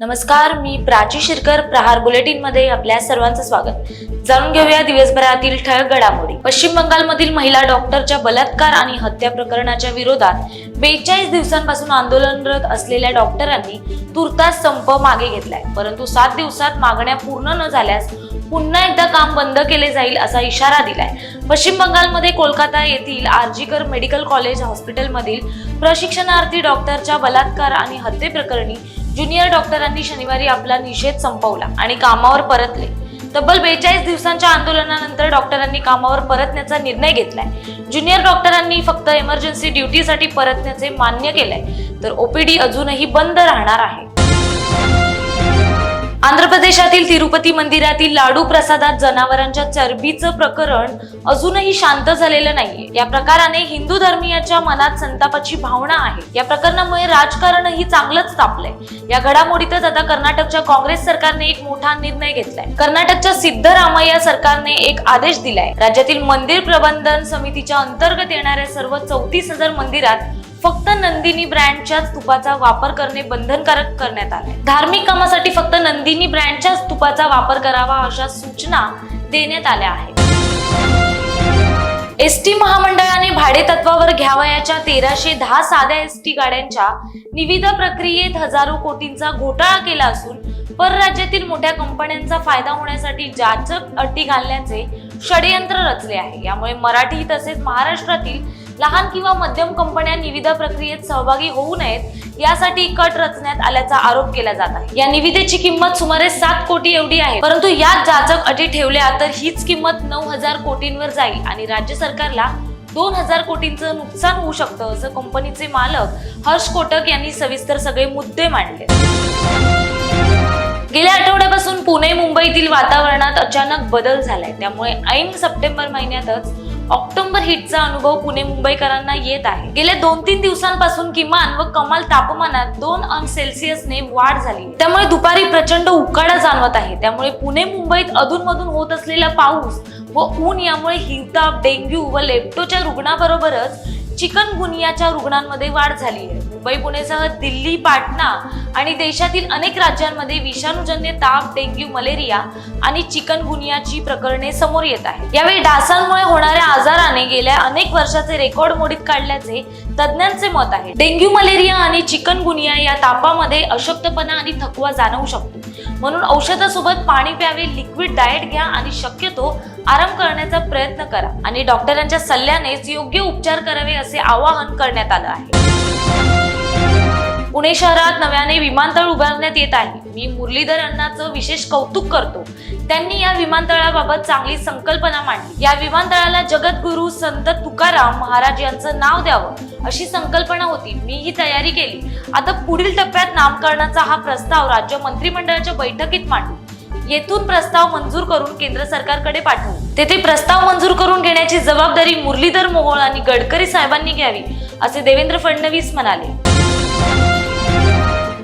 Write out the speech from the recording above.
नमस्कार मी प्राची शिरकर प्रहार बुलेटिनमध्ये आपल्या सर्वांचं स्वागत. जाणून घेऊया दिवसभरातील ठळक घडामोडी. पश्चिम बंगालमधील महिला डॉक्टरच्या बलात्कार आणि हत्या प्रकरणाच्या विरोधात बेचाळीस दिवसांपासून आंदोलनरत असलेल्या डॉक्टरांनी तुर्तास संप मागे घेतलाय. परंतु सात दिवसात मागण्या पूर्ण न झाल्यास पुन्हा एकदा काम बंद केले जाईल असा इशारा दिलाय. पश्चिम बंगालमध्ये कोलकाता येथील आर्जीकर मेडिकल कॉलेज हॉस्पिटलमधील प्रशिक्षणार्थी डॉक्टरच्या बलात्कार आणि हत्येप्रकरणी ज्युनियर डॉक्टरांनी शनिवारी आपला निषेध संपवला आणि कामावर परतले. तब्बल बेचाळीस दिवसांच्या आंदोलनानंतर डॉक्टरांनी कामावर परतण्याचा निर्णय घेतलाय. ज्युनियर डॉक्टरांनी फक्त इमर्जन्सी ड्युटीसाठी परतण्याचे मान्य केलंय. तर ओपीडी अजूनही बंद राहणार आहे. प्रदेशातील तिरुपती मंदिरातील लाडू प्रसादात जनावरांच्या चरबीचं प्रकरण अजूनही शांत झालेलं नाहीये. या प्रकाराने हिंदू धर्मीयाच्या मनात संतापाची भावना आहे. या प्रकरणामुळे राजकारणही चांगलंच तापलंय. या घडामोडीतच आता कर्नाटकच्या काँग्रेस सरकारने एक मोठा निर्णय घेतलाय. कर्नाटकच्या सिद्धरामय्या सरकारने एक आदेश दिलाय. राज्यातील मंदिर प्रबंधन समितीच्या अंतर्गत येणाऱ्या सर्व चौतीस हजार मंदिरात फक्त नंदिनी ब्रँडच्याच तुपाचा वापर करणे बंधनकारक करण्यात आले धार्मिक कामासाठी फक्त नंदिनी ब्रँडच्याच तुपाचा वापर करावा अशा सूचना देण्यात आल्या आहेत. एस टी महामंडळाने भाडे तत्वावर घ्यावयाच्या तेराशे दहा साध्या एस टी गाड्यांच्या निविदा प्रक्रियेत हजारो कोटींचा घोटाळा केला असून परराज्यातील मोठ्या कंपन्यांचा फायदा होण्यासाठी जाचक अटी घालण्याचे षडयंत्र रचले आहे. यामुळे मराठी तसेच महाराष्ट्रातील लहान किंवा मध्यम कंपन्या निविदा प्रक्रियेत सहभागी होऊ नयेत यासाठी कट रचण्यात आल्याचा आरोप केला जात आहे. या निविदेची किंमत सुमारे सात कोटी एवढी आहे. परंतु यात जाचक अटी ठेवल्या तर हीच किंमत नऊ हजार कोटींवर जाईल आणि राज्य सरकारला दोन हजार कोटींचं नुकसान होऊ शकतं असं कंपनीचे मालक हर्ष कोटक यांनी सविस्तर सगळे मुद्दे मांडले. गेल्या आठवड्यापासून पुणे मुंबईतील वातावरणात अचानक बदल झालाय. त्यामुळे ऐन सप्टेंबर महिन्यातच ऑक्टोबर हिटचा अनुभव पुणे मुंबईकरांना येत आहे. गेल्या दोन तीन दिवसांपासून किमान व कमाल तापमानात दोन अंश सेल्सिअसने वाढ झाली. त्यामुळे दुपारी प्रचंड उकाडा जाणवत आहे. त्यामुळे पुणे मुंबईत अधूनमधून होत असलेला पाऊस व ऊन यामुळे हिवताप डेंग्यू व लेप्टोच्या रुग्णाबरोबरच चिकनगुनियाच्या रुग्णांमध्ये वाढ झाली आहे. मुंबई पुणेसह दिल्ली पाटणा आणि देशातील अनेक राज्यांमध्ये विषाणूजन्य ताप डेंग्यू मलेरिया आणि चिकनगुनियाची प्रकरणे समोर येत आहेत. यावेळी डासांमुळे होणाऱ्या आजार गेल्या अनेक वर्षाचे रेकॉर्ड मोडीत काढल्याचे तज्ज्ञांचे मत आहे. डेंग्यू मलेरिया आणि चिकनगुनिया या तापामध्ये अशक्तपणा आणि थकवा जाणवू शकतो. म्हणून औषधासोबत पाणी प्यावे लिक्विड डाएट घ्या आणि शक्यतो आराम करण्याचा प्रयत्न करा आणि डॉक्टरांच्या सल्ल्यानेच योग्य उपचार करावे असे आवाहन करण्यात आलं आहे. पुणे शहरात नव्याने विमानतळ उभारण्यात येत आहे. मी मुरलीधर अण्णाचं विशेष कौतुक करतो. त्यांनी या विमानतळाबाबत चांगली संकल्पना मांडली. या विमानतळाला जगद्गुरू संत तुकाराम महाराज यांचं नाव द्यावं अशी संकल्पना होती. मी ही तयारी केली. आता पुढील टप्प्यात नामकरणाचा हा प्रस्ताव राज्य मंत्रिमंडळाच्या बैठकीत मांडू. येथून प्रस्ताव मंजूर करून केंद्र सरकारकडे पाठवू. तेथे प्रस्ताव मंजूर करून घेण्याची जबाबदारी मुरलीधर मोहोळ आणि गडकरी साहेबांनी घ्यावी असे देवेंद्र फडणवीस म्हणाले.